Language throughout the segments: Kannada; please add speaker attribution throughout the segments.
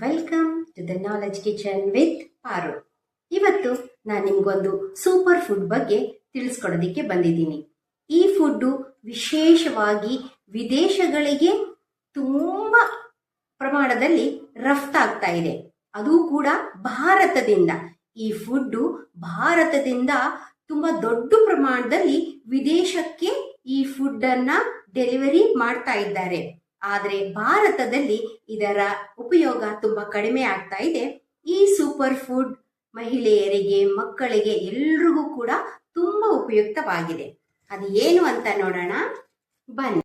Speaker 1: Welcome to the knowledge kitchen with Paru ಇವತ್ತು ನಾನು ನಿಮ್ಗೊಂದು ಸೂಪರ್ ಫುಡ್ ಬಗ್ಗೆ ತಿಳಿಸ್ಕೊಡೋದಕ್ಕೆ ಬಂದಿದ್ದೀನಿ. ಈ ಫುಡ್ಡು ವಿಶೇಷವಾಗಿ ವಿದೇಶಗಳಿಗೆ ತುಂಬ ಪ್ರಮಾಣದಲ್ಲಿ ರಫ್ತಾಗ್ತಾ ಇದೆ. ಅದು ಕೂಡ ಭಾರತದಿಂದ. ಈ ಫುಡ್ಡು ಭಾರತದಿಂದ ತುಂಬ ದೊಡ್ಡ ಪ್ರಮಾಣದಲ್ಲಿ ವಿದೇಶಕ್ಕೆ ಈ ಫುಡ್ಡನ್ನು ಡೆಲಿವರಿ ಮಾಡ್ತಾ ಇದ್ದಾರೆ. ಆದರೆ ಭಾರತದಲ್ಲಿ ಇದರ ಉಪಯೋಗ ತುಂಬಾ ಕಡಿಮೆ ಆಗ್ತಾ ಇದೆ. ಈ ಸೂಪರ್ ಫುಡ್ ಮಹಿಳೆಯರಿಗೆ, ಮಕ್ಕಳಿಗೆ ಎಲ್ರಿಗೂ ಕೂಡ ತುಂಬಾ ಉಪಯುಕ್ತವಾಗಿದೆ. ಅದು ಏನು ಅಂತ ನೋಡೋಣ. ಬನ್ನಿ.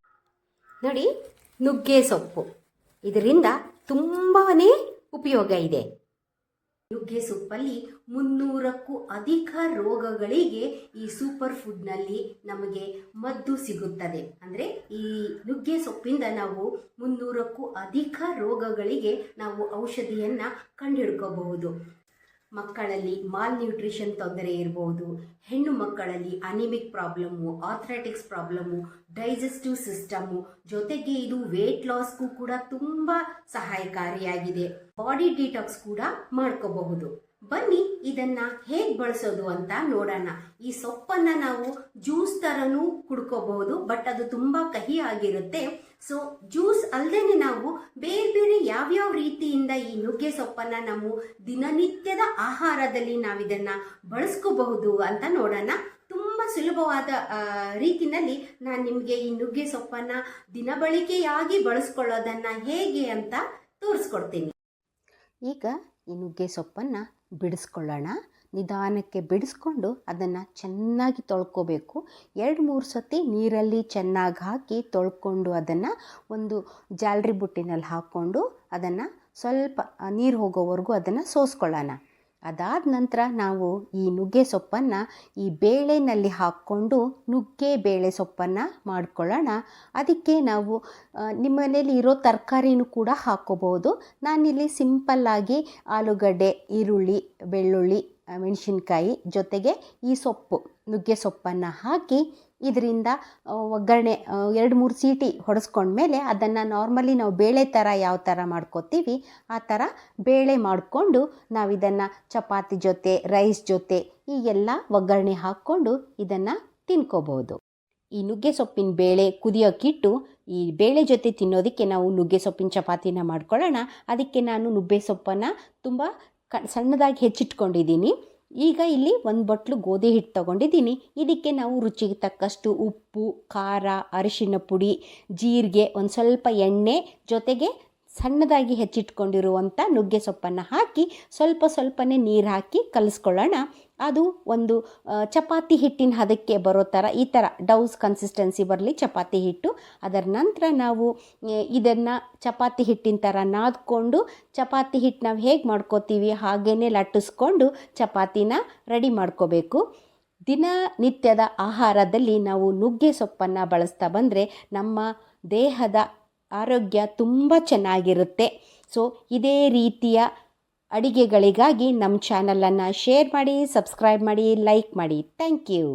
Speaker 1: ನೋಡಿ ನುಗ್ಗೆ ಸೊಪ್ಪು. ಇದರಿಂದ ತುಂಬಾನೇ ಉಪಯೋಗ ಇದೆ. ನುಗ್ಗೆ ಸೊಪ್ಪಲ್ಲಿ ಮುನ್ನೂರಕ್ಕೂ ಅಧಿಕ ರೋಗಗಳಿಗೆ ಈ ಸೂಪರ್ ಫುಡ್ನಲ್ಲಿ ನಮಗೆ ಮದ್ದು ಸಿಗುತ್ತದೆ. ಅಂದರೆ ಈ ನುಗ್ಗೆ ಸೊಪ್ಪಿಂದ ನಾವು ಮುನ್ನೂರಕ್ಕೂ ಅಧಿಕ ರೋಗಗಳಿಗೆ ನಾವು ಔಷಧಿಯನ್ನ ಕಂಡುಹಿಡ್ಕೋಬಹುದು. ಮಕ್ಕಳಲ್ಲಿ ಮಾಲ್ ನ್ಯೂಟ್ರಿಷನ್ ತೊಂದರೆ ಇರಬಹುದು ಹೆಣ್ಣು ಮಕ್ಕಳಲ್ಲಿ anaemic problem arthritis problem digestive system ಜೊತೆಗೆ ಇದು ವೇಟ್ ಲಾಸ್ಗೂ ಕೂಡ ತುಂಬ ಸಹಾಯಕಾರಿಯಾಗಿದೆ. ಬಾಡಿ ಡಿಟಾಕ್ಸ್ ಕೂಡ ಮಾಡ್ಕೋಬಹುದು. ಬನ್ನಿ, ಇದನ್ನ ಹೇಗೆ ಬಳಸೋದು ಅಂತ ನೋಡೋಣ. ಈ ಸೊಪ್ಪನ್ನ ನಾವು ಜ್ಯೂಸ್ ತರನೂ ಕುಡ್ಕೋಬಹುದು ಬಟ್ ಅದು ತುಂಬಾ ಕಹಿ ಆಗಿರುತ್ತೆ. ಸೊ ಜ್ಯೂಸ್ ಅಲ್ಲದೆ ನಾವು ಬೇರೆ ಬೇರೆ ಯಾವ್ಯಾವ ರೀತಿಯಿಂದ ಈ ನುಗ್ಗೆ ಸೊಪ್ಪನ್ನ ನಾವು ದಿನನಿತ್ಯದ ಆಹಾರದಲ್ಲಿ ನಾವಿದನ್ನ ಬಳಸ್ಕೋಬಹುದು ಅಂತ ನೋಡೋಣ. ತುಂಬ ಸುಲಭವಾದ ರೀತಿನಲ್ಲಿ ನಾನು ನಿಮಗೆ ಈ ನುಗ್ಗೆ ಸೊಪ್ಪನ್ನ ದಿನಬಳಕೆಯಾಗಿ ಬಳಸ್ಕೊಳ್ಳೋದನ್ನ ಹೇಗೆ ಅಂತ ತೋರಿಸ್ಕೊಡ್ತೀನಿ.
Speaker 2: ಈಗ ಈ ನುಗ್ಗೆ ಸೊಪ್ಪನ್ನು ಬಿಡಿಸ್ಕೊಳ್ಳೋಣ. ನಿಧಾನಕ್ಕೆ ಬಿಡಿಸ್ಕೊಂಡು ಅದನ್ನು ಚೆನ್ನಾಗಿ ತೊಳ್ಕೊಬೇಕು. ಎರಡು ಮೂರು ಸತಿ ನೀರಲ್ಲಿ ಚೆನ್ನಾಗಿ ಹಾಕಿ ತೊಳ್ಕೊಂಡು ಅದನ್ನು ಒಂದು ಜಾಲರಿ ಬುಟ್ಟಿನಲ್ಲಿ ಹಾಕ್ಕೊಂಡು ಅದನ್ನು ಸ್ವಲ್ಪ ನೀರು ಹೋಗೋವರೆಗೂ ಅದನ್ನು ಸೋಸ್ಕೊಳ್ಳೋಣ. ಅದಾದ ನಂತರ ನಾವು ಈ ನುಗ್ಗೆ ಸೊಪ್ಪನ್ನು ಈ ಬೇಳೆನಲ್ಲಿ ಹಾಕ್ಕೊಂಡು ನುಗ್ಗೆ ಬೇಳೆ ಸೊಪ್ಪನ್ನು ಮಾಡ್ಕೊಳ್ಳೋಣ. ಅದಕ್ಕೆ ನಾವು ನಿಮ್ಮ ಮನೇಲಿ ಇರೋ ತರಕಾರಿನೂ ಕೂಡ ಹಾಕ್ಕೋಬೋದು. ನಾನಿಲ್ಲಿ ಸಿಂಪಲ್ಲಾಗಿ ಆಲೂಗಡ್ಡೆ, ಈರುಳ್ಳಿ, ಬೆಳ್ಳುಳ್ಳಿ ಮೆಣಸಿನ್ಕಾಯಿ ಜೊತೆಗೆ ಈ ಸೊಪ್ಪು, ನುಗ್ಗೆ ಸೊಪ್ಪನ್ನು ಹಾಕಿ ಇದರಿಂದ ಒಗ್ಗರಣೆ ಎರಡು ಮೂರು ಸೀಟಿ ಹೊಡೆಸ್ಕೊಂಡ್ಮೇಲೆ ಅದನ್ನು ನಾರ್ಮಲಿ ನಾವು ಬೇಳೆ ಥರ ಯಾವ ಥರ ಮಾಡ್ಕೋತೀವಿ, ಆ ಥರ ಬೇಳೆ ಮಾಡಿಕೊಂಡು ನಾವು ಇದನ್ನು ಚಪಾತಿ ಜೊತೆ, ರೈಸ್ ಜೊತೆ ಈ ಎಲ್ಲ ಒಗ್ಗರಣೆ ಹಾಕ್ಕೊಂಡು ಇದನ್ನು ತಿನ್ಕೋಬೋದು ಈ ನುಗ್ಗೆ ಸೊಪ್ಪಿನ ಬೇಳೆ ಕುದಿಯೋಕ್ಕಿಟ್ಟು ಈ ಬೇಳೆ ಜೊತೆ ತಿನ್ನೋದಕ್ಕೆ ನಾವು ನುಗ್ಗೆ ಸೊಪ್ಪಿನ ಚಪಾತಿನ ಮಾಡ್ಕೊಳ್ಳೋಣ. ಅದಕ್ಕೆ ನಾನು ನುಗ್ಗೆ ಸೊಪ್ಪನ್ನು ತುಂಬ ಕ, ಸಣ್ಣದಾಗಿ ಹೆಚ್ಚಿಟ್ಕೊಂಡಿದ್ದೀನಿ. ಈಗ ಇಲ್ಲಿ ಒಂದು ಬಟ್ಲು ಗೋಧಿ ಹಿಟ್ಟು ತೊಗೊಂಡಿದ್ದೀನಿ. ಇದಕ್ಕೆ ನಾವು ರುಚಿಗೆ ತಕ್ಕಷ್ಟು ಉಪ್ಪು, ಖಾರ, ಅರಿಶಿನ ಪುಡಿ, ಜೀರಿಗೆ ಒಂದು ಸ್ವಲ್ಪ ಎಣ್ಣೆ ಜೊತೆಗೆ ಸಣ್ಣದಾಗಿ ಹೆಚ್ಚಿಟ್ಕೊಂಡಿರುವಂಥ ನುಗ್ಗೆ ಸೊಪ್ಪನ್ನು ಹಾಕಿ ಸ್ವಲ್ಪ ಸ್ವಲ್ಪನೇ ನೀರು ಹಾಕಿ ಕಲಿಸ್ಕೊಳ್ಳೋಣ. ಅದು ಒಂದು ಚಪಾತಿ ಹಿಟ್ಟಿನ ಹದಕ್ಕೆ ಬರೋ ಥರ, ಈ ಥರ ಡೌಸ್ ಕನ್ಸಿಸ್ಟೆನ್ಸಿ ಬರಲಿ ಚಪಾತಿ ಹಿಟ್ಟು. ಅದರ ನಂತರ ನಾವು ಇದನ್ನು ಚಪಾತಿ ಹಿಟ್ಟಿನ ಥರ ನಾದ್ಕೊಂಡು, ಚಪಾತಿ ಹಿಟ್ಟು ನಾವು ಹೇಗೆ ಮಾಡ್ಕೋತೀವಿ ಹಾಗೇ ಲಟ್ಟಿಸ್ಕೊಂಡು ಚಪಾತಿನ ರೆಡಿ ಮಾಡ್ಕೋಬೇಕು. ದಿನನಿತ್ಯದ ಆಹಾರದಲ್ಲಿ ನಾವು ನುಗ್ಗೆ ಸೊಪ್ಪನ್ನು ಬಳಸ್ತಾ ಬಂದರೆ ನಮ್ಮ ದೇಹದ ಆರೋಗ್ಯ ತುಂಬ ಚೆನ್ನಾಗಿರುತ್ತೆ. ಸೊ ಇದೇ ರೀತಿಯ ಅಡಿಗೆಗಳಿಗಾಗಿ ನಮ್ಮ ಚಾನಲನ್ನು ಶೇರ್ ಮಾಡಿ ಸಬ್ಸ್ಕ್ರೈಬ್ ಮಾಡಿ ಲೈಕ್ ಮಾಡಿ. Thank you